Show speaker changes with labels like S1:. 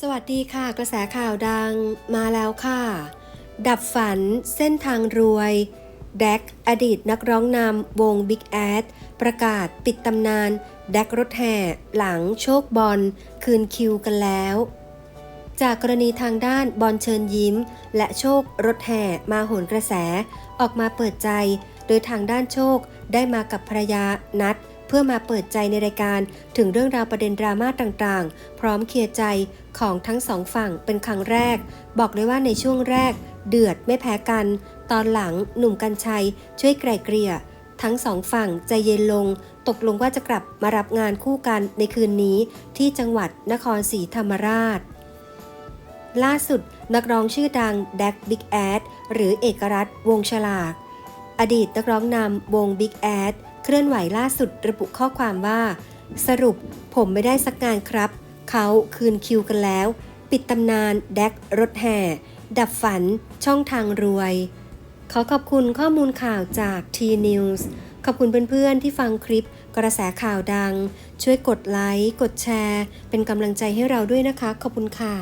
S1: สวัสดีค่ะ กระแสข่าวดังมาแล้วค่ะ ดับฝันเส้นทางรวยแดกอดีตนักร้องนำวง Big a d ประกาศปิดตำนานแดกรถแห่หลังโชคบอลคืนคิวกันแล้ว จากกรณีทางด้านบอลเชิญยิ้ม และโชครถแห่มาโหนกระแสออกมาเปิดใจ โดยทางด้านโชคได้มากับภรรยานัด พื่อมาเปิดใจในรายการถึงเรื่องราวประเด็นดราม่าต่างๆ พร้อมเคลียร์ใจของทั้งสองฝั่งเป็นครั้งแรก บอกเลยว่าในช่วงแรก เดือดไม่แพ้กัน ตอนหลังหนุ่มกัญชัย ช่วยไกล่เกลี่ยทั้งสองฝั่งใจเย็นลง ตกลงว่าจะกลับมารับงานคู่กันในคืนนี้ที่จังหวัดนครศรีธรรมราช ล่าสุดนักร้องชื่อดังแดกบิ๊กแอดหรือเอกรัฐวงศ์ฉลาก อดีตนักร้องนำวง Big a d เคลื่อนไหวล่าสุดระบุข้อความว่า สรุปผมไม่ได้สักงานครับ เขาคืนคิวกันแล้ว ปิดตำนานแดกรถแห่ ดับฝันช่องทางรวย ขอขอบคุณข้อมูลข่าวจาก T News ขอบคุณเพื่อนๆที่ฟังคลิปกระแสข่าวดัง ช่วยกดไลค์ กดแชร์ เป็นกำลังใจให้เราด้วยนะคะ ขอบคุณค่ะ